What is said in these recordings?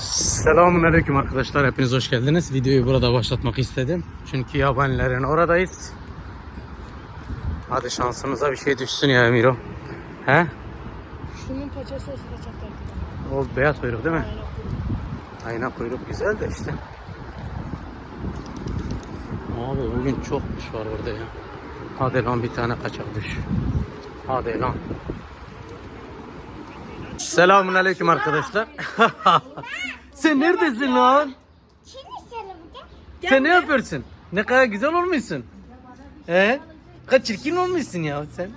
Selamun Aleyküm arkadaşlar. Hepiniz hoş geldiniz. Videoyu burada başlatmak istedim. Çünkü yabanilerin oradayız. Hadi şansımıza bir şey düşsün ya Emiro. He? Şunun paçası olsa tatlı. O beyaz kuyruk değil mi? Ayna kuyruk güzel de işte. Abi bugün çok kuş var orada ya. Hadi lan bir tane kaçak düş. Hadi lan. Selamun Aleyküm arkadaşlar. Sen neredesin lan? Sen ne yapıyorsun? Ne kadar güzel olmuşsun. He? Kaç çirkin olmuşsun ya sen.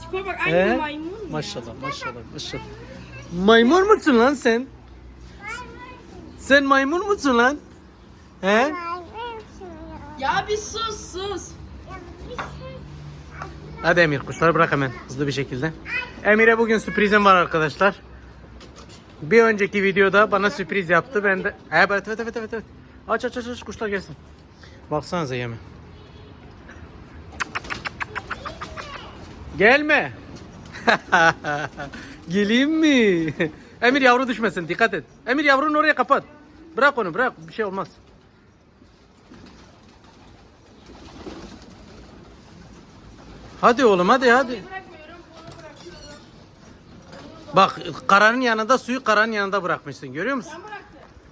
Tipe bak He? maymun. Maşallah maşallah maşallah. Maymun musun lan sen? Sen maymun musun lan? He? Ya bir sus sus. Hadi Emir kuşları bırak hemen hızlı bir şekilde. Emir'e bugün sürprizim var arkadaşlar. Bir önceki videoda bana sürpriz yaptı. Ben de... Evet evet evet evet. evet. Aç aç aç aç kuşlar gelsin. Baksanıza yeme. Gelme. Geleyim mi? Emir yavru düşmesin dikkat et. Emir yavrunu oraya kapat. Bırak onu bırak bir şey olmaz. Hadi oğlum hadi hadi. Bak karanın yanında suyu karanın yanında bırakmışsın görüyor musun?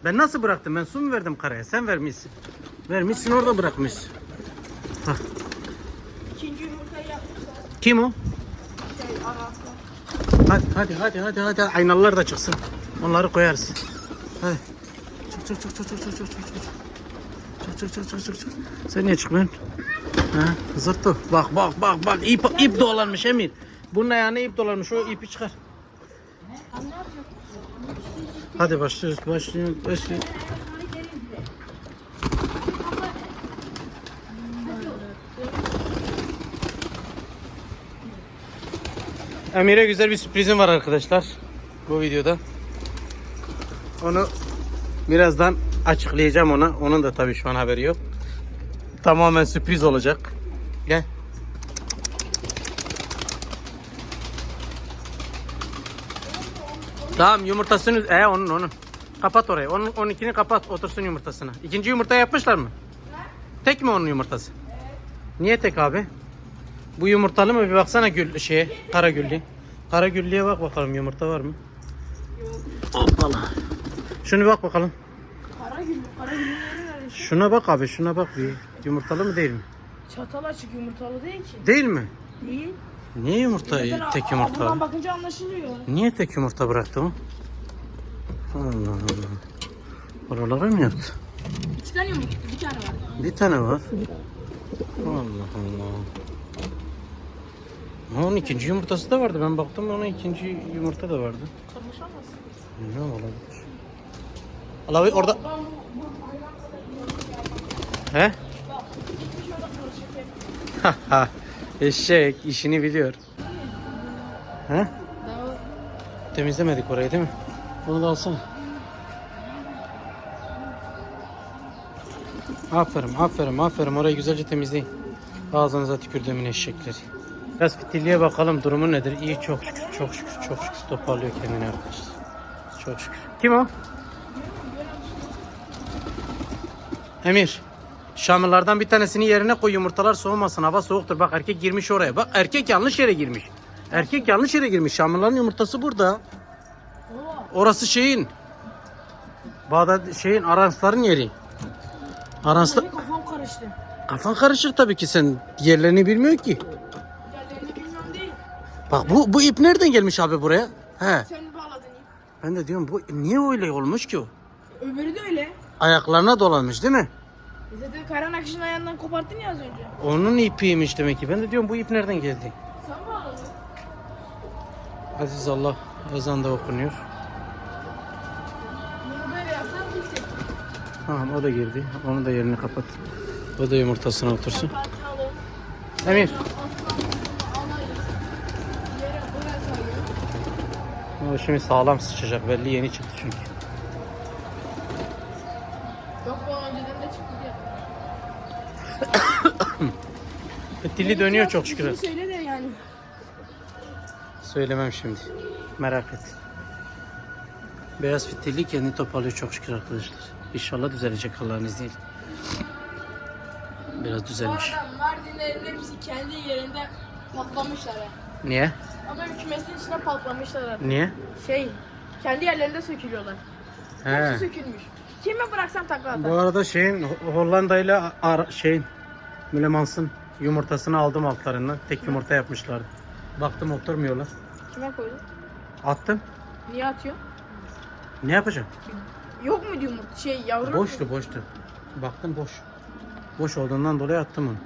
Ben, nasıl bıraktım? Ben su mu verdim karaya? Sen vermişsin. Vermişsin orada bırakmışsın. İkinci yumurtayı. Kim o? Şey, hadi hadi hadi hadi hadi aynalar da çıksın. Onları koyarız. Hadi. Çık çık çık çık çık çık çık çık. Çık çık çık çık çık. Sen niye çıkmıyorsun? Ha, zırttı. Bak bak bak bak ip ip dolanmış Emir. Bunun ayağına ip dolanmış. O ipi çıkar. Hadi başlıyoruz. Başlıyoruz. Başlıyoruz. Emir'e güzel bir sürprizim var arkadaşlar. Bu videoda. Onu birazdan açıklayacağım ona. Onun da tabii şu an haberi yok. Tamamen sürpriz olacak. Gel. Tamam yumurtasını e onun onun. Kapat orayı. Onun onunkini kapat otursun yumurtasına. İkinci yumurta yapmışlar mı? Tek mi onun yumurtası? Niye tek abi? Bu yumurtalı mı? Bir baksana gül şeye, kara güllü. Kara güllüye bak bakalım yumurta var mı? Hoppala. Şunu bak bakalım. Kara gül. Neresi? Şuna bak abi, şuna bak bir. Yumurtalı mı değil mi? Çatal açık yumurtalı değil ki. Değil mi? Değil. Niye yumurta Zaten tek yumurta? Buradan bakınca anlaşılıyor. Niye tek yumurta bıraktı o? Allah Allah. Oralara mı yaptı? İki tane yumurta. Bir tane var. Bir tane var. Allah Allah. Onun ikinci yumurtası da vardı. Ben baktım ona ikinci yumurta da vardı. Konuşamazsın. Ne olabilir? Allah orada. He? Eşek işini biliyor. He? Temizlemedik orayı değil mi? Onu da alsana. Aferin, aferin, aferin. Orayı güzelce temizleyin. Ağzınıza tükürdüğümün eşekleri. Biraz fitilliğe bakalım durumu nedir? İyi çok şükür, çok şükür, çok şükür toparlıyor kendini arkadaşlar. Çok şükür. Kim o? Emir. Şamırlardan bir tanesini yerine koy yumurtalar soğumasın. Hava soğuktur. Bak erkek girmiş oraya. Bak erkek yanlış yere girmiş. Erkek yanlış yere girmiş. Şamırların yumurtası burada. Orası şeyin. Bağdat şeyin Aransların yeri. Aranslar kafam karıştı. kafan karışır tabii ki sen yerlerini bilmiyor ki. Yerlerini bilmem değil. Bak bu bu ip nereden gelmiş abi buraya? He. Sen bağladın ip. Ben de diyorum bu niye öyle olmuş ki o? Öbürü de öyle. Ayaklarına dolanmış değil mi? Zaten Karan Akış'ın ayağından koparttın ya az önce. Onun ipiymiş demek ki. Ben de diyorum bu ip nereden geldi? Sen bağladın. Aziz Allah ezan da okunuyor. Bunu böyle yapsan bitecek. Tamam o da girdi. Onu da yerine kapat. O da yumurtasına otursun. Emir. O şimdi sağlam sıçacak. Belli yeni çıktı çünkü. Yok bu önceden de çıktı diye. Dili dönüyor çok şükür. İsmini söyle de yani. Söylemem şimdi. Merak et. Beyaz fitilli kendini toparlıyor çok şükür arkadaşlar. İnşallah düzelecek Allah'ın izniyle. Biraz Bu düzelmiş. arada Mardinlerin hepsi kendi yerinde patlamışlar ya. Niye? Ama kümesin içine patlamışlar artık. Niye? Şey, kendi yerlerinde sökülüyorlar. He. Hepsi sökülmüş. Kime bıraksam takla atar. Bu arada şeyin Ho- Hollanda ile şeyin Mülemans'ın yumurtasını aldım altlarından. Tek yumurta yapmışlardı. Baktım oturmuyorlar. Kime koydun? Attım. Niye atıyor? Ne yapacağım? Yok mu diyor yumurta? Şey yavru Boştu boştu. Baktım boş. Boş olduğundan dolayı attım onu.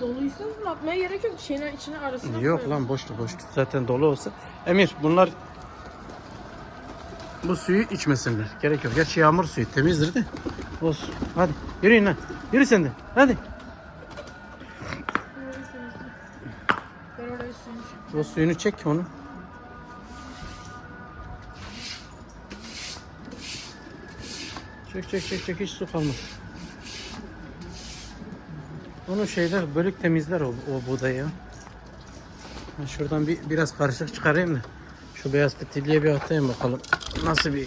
Doluysa atmaya gerek yok. Şeyin içine arasına Yok koy. lan boştu boştu. Zaten dolu olsa. Emir bunlar bu suyu içmesinler. Gerek yok. Gerçi yağmur suyu temizdir de. Olsun. Hadi yürüyün lan. Yürü sen de. Hadi. O suyunu çek onu. Çek çek çek çek hiç su kalmaz. Onu şeyler bölük temizler o, o buğdayı ya. Ben şuradan bir biraz karışık çıkarayım da şu beyaz fitilliye bir atayım bakalım. Nasıl bir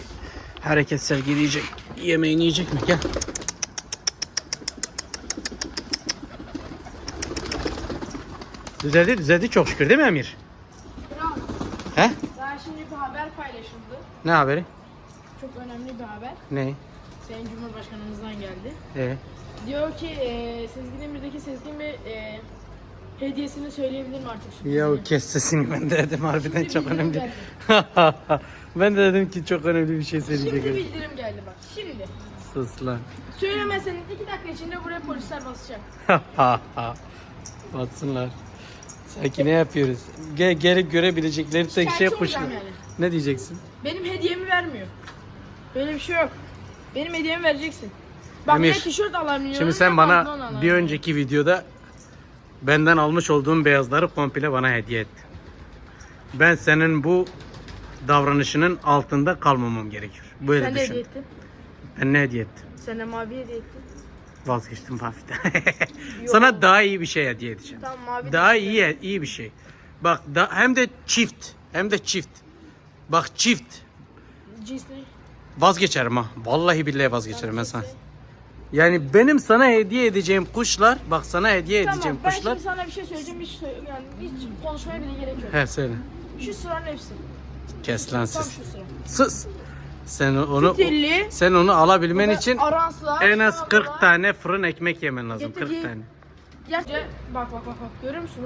hareket sergileyecek. Yemeğini yiyecek mi? Gel. Düzeldi düzeldi çok şükür değil mi Emir? Kral, He? daha şimdi bir haber paylaşıldı. Ne haberi? Çok önemli bir haber. Ne? Sayın Cumhurbaşkanımızdan geldi. Ee, Diyor ki e, Sezgin Demir'deki Sezgin Bey e, hediyesini söyleyebilirim artık. sürprizini. ya kes sesini ben de dedim harbiden çok bildirim önemli. ben de dedim ki çok önemli bir şey Şimdi söyleyecek. bildirim geldi bak. Şimdi. Sus lan. Söylemezseniz iki dakika içinde buraya polisler basacak. Batsınlar. Sanki ne yapıyoruz? Gel, gelip görebilecekleri tek şey Şikayetçi kuşlar. olacağım yani. Ne diyeceksin? Benim hediyemi vermiyor. Böyle bir şey yok. Benim hediyemi vereceksin. Bak Emir, ne tişört alamıyorum. Şimdi ne sen pantolon bana alamıyorum. bir önceki videoda benden almış olduğum beyazları komple bana hediye ettin. Ben senin bu davranışının altında kalmamam gerekiyor. Böyle Sen de düşün. hediye ettin. Ben ne hediye ettim? Sen de mavi hediye ettin. Vazgeçtim hafiften. Sana daha iyi bir şey hediye edeceğim. Tamam mavi Daha de- iyi iyi bir şey. Bak da, hem de çift. Hem de çift. Bak çift. Cins ne? Vazgeçerim ha. Vallahi billahi vazgeçerim ben sana. Yani benim sana hediye edeceğim kuşlar, bak sana hediye Tamam edeceğim ben kuşlar. şimdi sana bir şey söyleyeceğim hiç, yani hiç konuşmaya bile gerek yok. He söyle. Şu sıranın hepsi. Kes lan Tam sus. şu sıra. Sus. Sen onu Fitilli. sen onu alabilmen için Aranslar. en az 40 salatalar. tane fırın ekmek yemen lazım. 40 Getirdi. tane. Gerçi bak bak bak bak görüyor musun?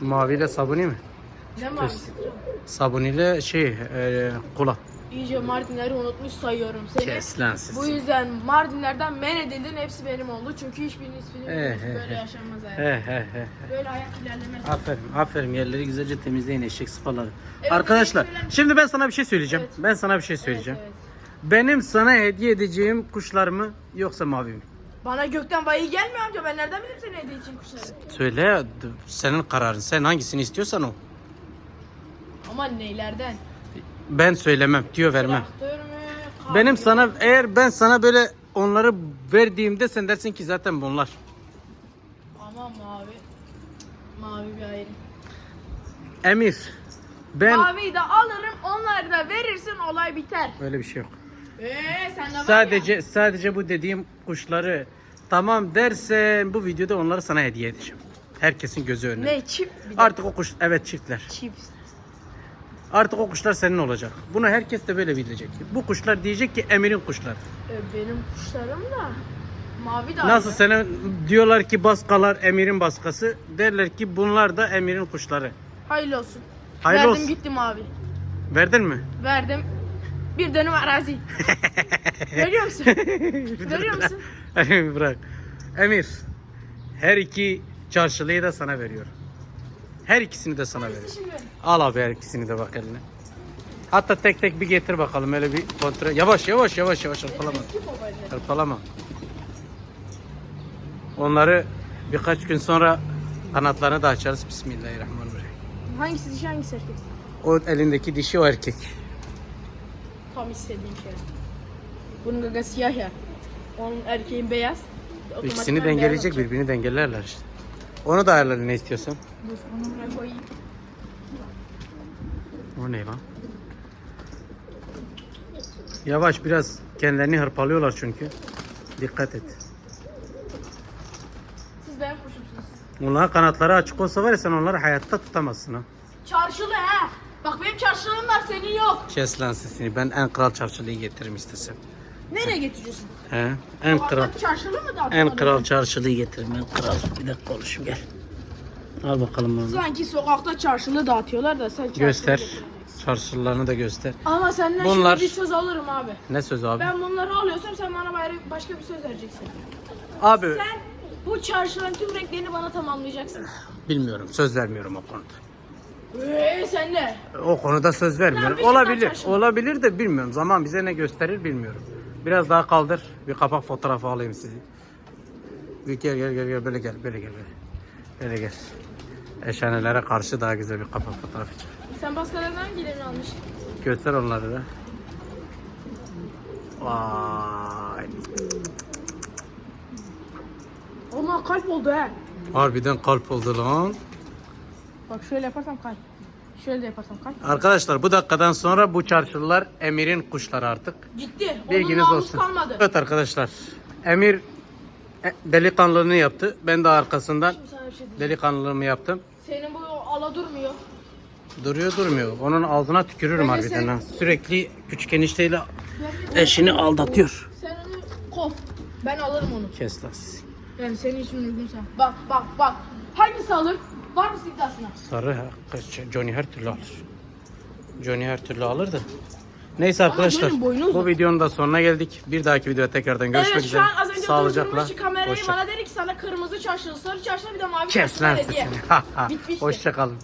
Maviyle sabuni mi? Ne mavisi? Sabuniyle şey, e, kola. İyice Mardinleri unutmuş sayıyorum seni. Kes lan siz. Bu yüzden Mardinlerden men edildin hepsi benim oldu. Çünkü hiçbirinin ismini He, bilmiyoruz. he, Böyle he. yaşanmaz hayat. He he he. Böyle hayat ilerlemez. Aferin, aferin. Yerleri güzelce temizleyin eşek sıpaları. Evet, Arkadaşlar, evet, şimdi ben sana bir şey söyleyeceğim. Evet. Ben sana bir şey Evet, söyleyeceğim. evet. Benim sana hediye edeceğim kuşlar mı yoksa mavi mi? Bana gökten vahiy gelmiyor amca. Ben nereden bileyim senin hediye için kuşları? Söyle senin kararın. Sen hangisini istiyorsan o. Ama neylerden? Ben söylemem, diyor vermem. Traktör mü? Benim sana eğer ben sana böyle onları verdiğimde sen dersin ki zaten bunlar. Ama mavi. Mavi bir ayrı. Emir, ben Maviyi de alırım. Onları da verirsin olay biter. öyle bir şey yok. Eee sen de var Sadece sadece bu dediğim kuşları tamam dersen bu videoda onları sana hediye edeceğim. Herkesin gözü ya. önünde. Ne çip? Bir de Artık o kuş evet çiftler. Çift. Artık o kuşlar senin olacak. Bunu herkes de böyle bilecek. Bu kuşlar diyecek ki Emir'in kuşları. E, benim kuşlarım da mavi de Nasıl senin diyorlar ki baskalar Emir'in baskası. Derler ki bunlar da Emir'in kuşları. Hayırlı olsun. Hayırlı Verdim olsun. gitti mavi. Verdin mi? Verdim. Bir dönüm arazi. Görüyor musun? Görüyor musun? Bırak. Emir. Her iki çarşılıyı da sana veriyorum. Her ikisini de sana. Şimdi Al abi her ikisini de bak eline. Hatta tek tek bir getir bakalım öyle bir kontrol. Yavaş yavaş yavaş yavaş hırpalama. Hırpalama. Onları birkaç gün sonra kanatlarını da açarız. Bismillahirrahmanirrahim. Hangisi dişi hangisi erkek? O elindeki dişi o erkek. Tam istediğim şey. Bunun gagası siyah ya. Onun erkeğin beyaz. İkisini dengeleyecek birbirini dengelerler işte. Onu da ayarla ne istiyorsan. olacak. Dur onu buraya koyayım. O ne lan? Yavaş biraz kendilerini hırpalıyorlar çünkü. Dikkat et. Siz benim kuşumsunuz. Onların kanatları açık olsa var ya sen onları hayatta tutamazsın ha. Çarşılı ha. Bak benim çarşılığım var senin yok. Kes lan sesini. Ben en kral çarşılıyı getiririm istesem. Nereye getiriyorsun? He? En kral. Çarşılı mı dağıtıyorsun? En kral çarşılıyı getiririm. En kral. Bir dakika konuşayım gel. Al bakalım onu. Sanki sokakta çarşılı dağıtıyorlar da sen çarşılı Göster. Çarşılarını da göster. Ama senden Bunlar- şimdi bir söz alırım abi. Ne söz abi? Ben bunları alıyorsam sen bana bayra- başka bir söz vereceksin. Abi Sen bu çarşıların tüm renklerini bana tamamlayacaksın. bilmiyorum. Söz vermiyorum o konuda. Eee sen de. O konuda söz vermiyorum. şey Olabilir. Olabilir de bilmiyorum. Zaman bize ne gösterir bilmiyorum. Biraz daha kaldır. Bir kapak fotoğrafı alayım sizi. Bir gel gel gel gel böyle gel böyle gel böyle. Böyle gel. Eşhanelere karşı daha güzel bir kapak fotoğrafı çek. Sen baskalardan giderini almıştın. Göster onları da. Vay. Ama kalp oldu he. Harbiden kalp oldu lan. Bak şöyle yaparsam kalp. Şöyle yaparsam. Arkadaşlar bu dakikadan sonra bu çarşılar Emir'in kuşları artık. Gitti. Onun Bilginiz namus olsun. kalmadı. Evet arkadaşlar. Emir e, delikanlılığını yaptı. Ben de arkasından Şimdi sana bir şey diyeceğim. delikanlılığımı yaptım. Senin bu ala durmuyor. Duruyor durmuyor. Onun ağzına tükürürüm Bence harbiden sen- ha. Sürekli küçük enişteyle eşini aldatıyor. Sen onu kov. Ben alırım onu. Kes lan. Yani senin için uygunsa. Bak bak bak. Hangisi alır? Var mısın iddiasına? Sarı Johnny her türlü alır. Johnny her türlü alır da. Neyse arkadaşlar boynu uzun. bu videonun da sonuna geldik. Bir dahaki videoda tekrardan görüşmek evet üzere. şu an az önce Sağlıcakla. durdurmuştu kamerayı Hoşça- bana dedi ki sana kırmızı çarşılı, sarı çarşılı bir de mavi Kes çarşılı lan hediye. sesini. Bitmişti. Hoşça kalın.